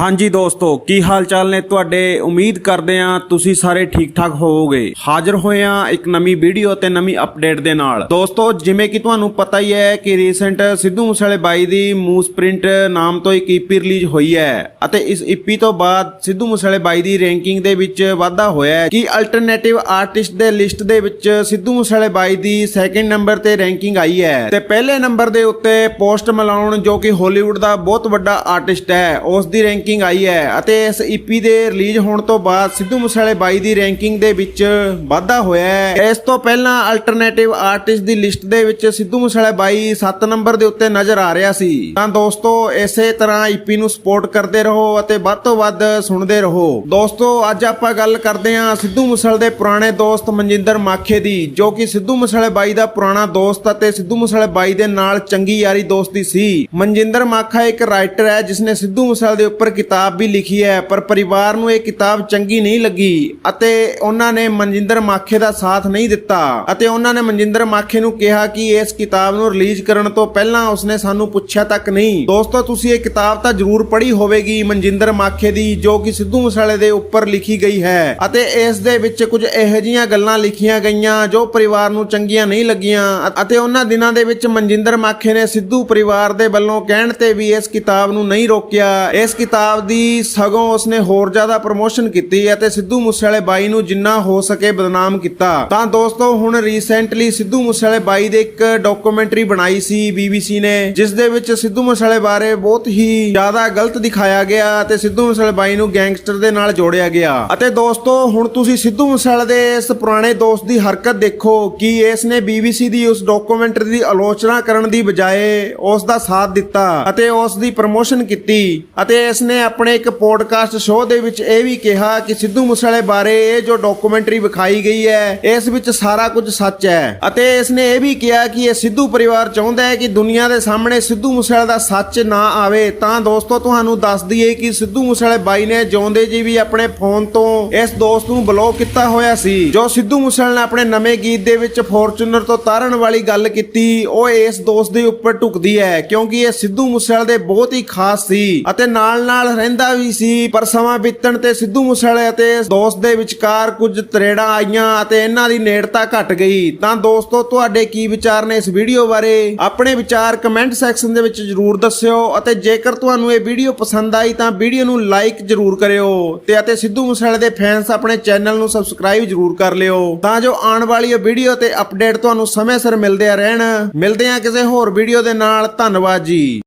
ਹਾਂਜੀ ਦੋਸਤੋ, ਕੀ ਹਾਲ ਚਾਲ ਨੇ ਤੁਹਾਡੇ? ਉਮੀਦ ਕਰਦੇ ਆ ਤੁਸੀਂ ਸਾਰੇ ਠੀਕ ਠਾਕ ਹੋਵੋਗੇ। ਹਾਜ਼ਰ ਹੋਏ ਆ ਇੱਕ ਨਵੀਂ ਵੀਡੀਓ ਤੇ ਨਵੀਂ ਅਪਡੇਟ ਦੇ ਨਾਲ। ਦੋਸਤੋ, ਜਿਵੇਂ ਕਿ ਤੁਹਾਨੂੰ ਪਤਾ ਹੀ ਹੈ ਕਿ ਰੀਸੈਂਟ ਸਿੱਧੂ ਮੂਸੇਵਾਲੇ ਬਾਈ ਦੀ ਮੂਸ ਪ੍ਰਿੰਟ ਨਾਮ ਤੋਂ ਇੱਕ ਈਪੀ ਰਿਲੀਜ਼ ਹੋਈ ਹੈ ਅਤੇ ਇਸ ਈਪੀ ਤੋਂ ਬਾਅਦ ਸਿੱਧੂ ਮੂਸੇਵਾਲੇ ਬਾਈ ਦੀ ਰੈਂਕਿੰਗ ਦੇ ਵਿੱਚ ਵਾਧਾ ਹੋਇਆ ਹੈ ਕਿ ਅਲਟਰਨੇਟਿਵ ਆਰਟਿਸਟ ਦੇ ਲਿਸਟ ਦੇ ਵਿੱਚ ਸਿੱਧੂ ਮੂਸੇਵਾਲੇ ਬਾਈ ਦੀ ਸੈਕਿੰਡ ਨੰਬਰ ਤੇ ਰੈਂਕਿੰਗ ਆਈ ਹੈ। ਤੇ ਪਹਿਲੇ ਨੰਬਰ ਦੇ ਉੱਤੇ ਪੋਸਟ ਮਲਾਉਣ ਜੋ ਕਿ ਹਾਲੀਵੁੱਡ ਦਾ ਬਹੁਤ ਵੱਡਾ ਆਰਟਿਸਟ ਹੈ, ਉਸ ਦੀ ਰੈਂਕਿੰਗ ਆਈ ਹੈ ਅਤੇ ਇਸ ਈਪੀ ਦੇ ਰਿਲੀਜ਼ ਹੋਣ ਤੋਂ ਬਾਅਦ ਸਿੱਧੂ ਮੂਸੇਵਾਲੇ ਬਾਈ ਦੀ ਰੈਂਕਿੰਗ ਦੇ ਵਿੱਚ ਵਾਧਾ ਹੋਇਆ ਹੈ। ਇਸ ਤੋਂ ਪਹਿਲਾਂ ਅਲਟਰਨੇਟਿਵ ਆਰਟਿਸਟ ਦੀ ਲਿਸਟ ਦੇ ਵਿੱਚ ਸਿੱਧੂ ਮੂਸੇਵਾਲੇ ਬਾਈ 7 ਨੰਬਰ ਦੇ ਉੱਤੇ ਨਜ਼ਰ ਆ ਰਿਹਾ ਸੀ। ਤਾਂ ਦੋਸਤੋ, ਇਸੇ ਤਰ੍ਹਾਂ ਈਪੀ ਨੂੰ ਸਪੋਰਟ ਕਰਦੇ ਰਹੋ ਅਤੇ ਵੱਧ ਤੋਂ ਵੱਧ ਸੁਣਦੇ ਰਹੋ। ਦੋਸਤੋ, ਅੱਜ ਆਪਾਂ ਗੱਲ ਕਰਦੇ ਹਾਂ ਸਿੱਧੂ ਮੂਸੇਵਾਲੇ ਦੇ ਪੁਰਾਣੇ ਦੋਸਤ ਮਨਜਿੰਦਰ ਮਾਖੇ ਦੀ, ਜੋ ਕਿ ਸਿੱਧੂ ਮੂਸੇਵਾਲੇ ਬਾਈ ਦਾ ਪੁਰਾਣਾ ਦੋਸਤ ਅਤੇ ਸਿੱਧੂ ਮੂਸੇਵਾਲੇ ਬਾਈ ਦੇ ਨਾਲ ਚੰਗੀ ਯਾਰੀ ਦੋਸਤੀ ਸੀ। ਮਨਜਿੰਦਰ ਮਾਖਾ ਇੱਕ ਰਾਈਟਰ ਹੈ ਜਿਸ ਨੇ ਸਿੱਧੂ ਮੂਸੇਵਾਲੇ ਦੇ ਉੱਪਰ ਕਿਤਾਬ ਵੀ ਲਿਖੀ ਹੈ, ਪਰ ਪਰਿਵਾਰ ਨੂੰ ਇਹ ਕਿਤਾਬ ਚੰਗੀ ਨਹੀਂ ਲੱਗੀ ਅਤੇ ਉਹਨਾਂ ਨੇ ਮਨਜਿੰਦਰ ਮਾਖੇ ਦਾ ਸਾਥ ਨਹੀਂ ਦਿੱਤਾ ਅਤੇ ਉਹਨਾਂ ਨੇ ਮਨਜਿੰਦਰ ਮਾਖੇ ਨੂੰ ਕਿਹਾ ਕਿ ਇਸ ਕਿਤਾਬ ਨੂੰ ਰਿਲੀਜ਼ ਕਰਨ ਤੋਂ ਪਹਿਲਾਂ ਉਸਨੇ ਸਾਨੂੰ ਪੁੱਛਿਆ ਤੱਕ ਨਹੀਂ। ਦੋਸਤੋ, ਤੁਸੀਂ ਇਹ ਕਿਤਾਬ ਤਾਂ ਜ਼ਰੂਰ ਪੜ੍ਹੀ ਹੋਵੇਗੀ, ਮਨਜਿੰਦਰ ਮਾਖੇ ਦੀ, ਜੋ ਕਿ ਸਿੱਧੂ ਮੂਸੇਵਾਲੇ ਦੇ ਉੱਪਰ ਲਿਖੀ ਗਈ ਹੈ ਅਤੇ ਇਸ ਦੇ ਵਿੱਚ ਕੁਝ ਇਹੋ ਜਿਹੀਆਂ ਗੱਲਾਂ ਲਿਖੀਆਂ ਗਈਆਂ ਜੋ ਪਰਿਵਾਰ ਨੂੰ ਚੰਗੀਆਂ ਨਹੀਂ ਲੱਗੀਆਂ ਅਤੇ ਉਹਨਾਂ ਦਿਨਾਂ ਦੇ ਵਿੱਚ ਮਨਜਿੰਦਰ ਮਾਖੇ ਨੇ ਸਿੱਧੂ ਪਰਿਵਾਰ ਦੇ ਵੱਲੋਂ ਕਹਿਣ ਤੇ ਵੀ ਇਸ ਕਿਤਾਬ ਨੂੰ ਨਹੀਂ ਰੋਕਿਆ। ਇਸ ਕਿਤਾਬ ਦੀ ਸਗੋਂ ਉਸਨੇ ਹੋਰ ਜ਼ਿਆਦਾ ਪ੍ਰਮੋਸ਼ਨ ਕੀਤੀ ਅਤੇ ਸਿੱਧੂ ਮੂਸੇਵਾਲੇ ਬਾਈ ਨੂੰ ਜਿੰਨਾ ਹੋ ਸਕੇ ਬਦਨਾਮ ਕੀਤਾ। ਤਾਂ ਦੋਸਤੋ, ਹੁਣ ਰੀਸੈਂਟਲੀ ਸਿੱਧੂ ਮੂਸੇਵਾਲੇ ਬਾਈ ਦੇ ਇੱਕ ਡਾਕੂਮੈਂਟਰੀ ਬਣਾਈ ਸੀ ਬੀਬੀਸੀ ਨੇ, ਜਿਸ ਦੇ ਵਿੱਚ ਸਿੱਧੂ ਮੂਸੇਵਾਲੇ ਬਾਰੇ ਬਹੁਤ ਹੀ ਜ਼ਿਆਦਾ ਗਲਤ ਦਿਖਾਇਆ ਗਿਆ ਅਤੇ ਸਿੱਧੂ ਮੂਸੇਵਾਲੇ ਬਾਈ ਨੂੰ ਗੈਂਗਸਟਰ ਦੇ ਨਾਲ ਜੋੜਿਆ ਗਿਆ। ਅਤੇ ਦੋਸਤੋ, ਹੁਣ ਤੁਸੀਂ ਸਿੱਧੂ ਮੂਸੇਵਾਲੇ ਦੇ ਇਸ ਪੁਰਾਣੇ ਦੋਸਤ ਦੀ ਹਰਕਤ ਦੇਖੋ ਕਿ ਇਸ ਨੇ ਬੀਬੀਸੀ ਦੀ ਉਸ ਡਾਕੂਮੈਂਟਰੀ ਦੀ ਆਲੋਚਨਾ ਕਰਨ ਦੀ ਬਜਾਏ ਉਸ ਦਾ ਸਾਥ ਦਿੱਤਾ ਅਤੇ ਉਸ ਦੀ ਪ੍ਰਮੋਸ਼ਨ ਕੀਤੀ ਅਤੇ ਇਸ ਨੇ ਆਪਣੇ ਇੱਕ ਪੋਡਕਾਸਟ ਸ਼ੋਅ ਦੇ ਵਿੱਚ ਇਹ ਵੀ ਕਿਹਾ ਕਿ ਸਿੱਧੂ ਮੂਸੇਵਾਲੇ ਬਾਰੇ ਇਹ ਜੋ ਡਾਕੂਮੈਂਟਰੀ ਵਿਖਾਈ ਗਈ ਹੈ, ਇਸ ਵਿੱਚ ਸਾਰਾ ਕੁਝ ਸੱਚ ਹੈ। ਅਤੇ ਇਸ ਨੇ ਇਹ ਵੀ ਕਿਹਾ ਕਿ ਇਹ ਸਿੱਧੂ ਪਰਿਵਾਰ ਚਾਹੁੰਦਾ ਹੈ ਕਿ ਦੁਨੀਆ ਦੇ ਸਾਹਮਣੇ ਸਿੱਧੂ ਮੂਸੇਵਾਲੇ ਦਾ ਸੱਚ ਨਾ ਆਵੇ। ਤਾਂ ਦੋਸਤੋ, ਤੁਹਾਨੂੰ ਦੱਸ ਦਈਏ ਕਿ ਸਿੱਧੂ ਮੂਸੇਵਾਲੇ ਬਾਈ ਨੇ ਜਿਉਂਦੇ ਜੀ ਵੀ ਆਪਣੇ ਫੋਨ ਤੋਂ ਇਸ ਦੋਸਤ ਨੂੰ ਬਲੌਕ ਕੀਤਾ ਹੋਇਆ ਸੀ, ਜੋ ਸਿੱਧੂ ਮੂਸੇਵਾਲੇ ਨੇ ਆਪਣੇ ਨਵੇਂ ਗੀਤ ਦੇ ਵਿੱਚ ਫੋਰਚੂਨਰ ਤੋਂ ਤਾਰਨ ਵਾਲੀ ਗੱਲ ਕੀਤੀ। ਉਹ ਇਸ ਦੋਸਤ ਦੇ ਉੱਪਰ ਢੁਕਦੀ ਹੈ, ਕਿਉਂਕਿ ਇਹ ਸਿੱਧੂ ਮੂਸੇਵਾਲੇ ਦੇ ਬਹੁਤ ਹੀ ਖਾਸ ਸੀ। ਅਤੇ ਨਾਲ ਨਾਲ ਰਹਿੰਦਾ ਵੀ ਸੀ, ਪਰ ਸਮਾਂ ਬੀਤਣ ਤੇ ਸਿੱਧੂ ਮੂਸੇਵਾਲੇ ਅਤੇ ਦੋਸਤ ਦੇ ਵਿਚਕਾਰ ਕੁਝ ਤਰੇੜਾਂ ਆਈਆਂ ਅਤੇ ਇਹਨਾਂ ਦੀ ਨੇੜਤਾ ਘਟ ਗਈ। ਤਾਂ ਦੋਸਤੋ, ਤੁਹਾਡੇ ਕੀ ਵਿਚਾਰ ਨੇ ਇਸ ਵੀਡੀਓ ਬਾਰੇ? ਆਪਣੇ ਵਿਚਾਰ ਕਮੈਂਟ ਸੈਕਸ਼ਨ ਦੇ ਵਿੱਚ ਜਰੂਰ ਦੱਸਿਓ ਅਤੇ ਜੇਕਰ ਤੁਹਾਨੂੰ ਇਹ ਵੀਡੀਓ ਪਸੰਦ ਆਈ ਤਾਂ ਵੀਡੀਓ ਨੂੰ ਲਾਈਕ ਜਰੂਰ ਕਰਿਓ ਤੇ ਅਤੇ ਸਿੱਧੂ ਮੂਸੇਵਾਲੇ ਦੇ ਫੈਨਸ ਆਪਣੇ ਚੈਨਲ ਨੂੰ ਸਬਸਕ੍ਰਾਈਬ ਜਰੂਰ ਕਰ ਲਿਓ। ਤਾਂ ਜੋ ਆਉਣ ਵਾਲੀ ਵੀਡੀਓ ਤੇ ਅਪਡੇਟ ਤੁਹਾਨੂੰ ਸਮੇਂ ਸਿਰ ਮਿਲਦੇ ਰਹਿਣ। ਮਿਲਦੇ ਆ ਕਿਸੇ ਹੋਰ ਵੀਡੀਓ ਦੇ ਨਾਲ। ਧੰਨਵਾਦ ਜੀ।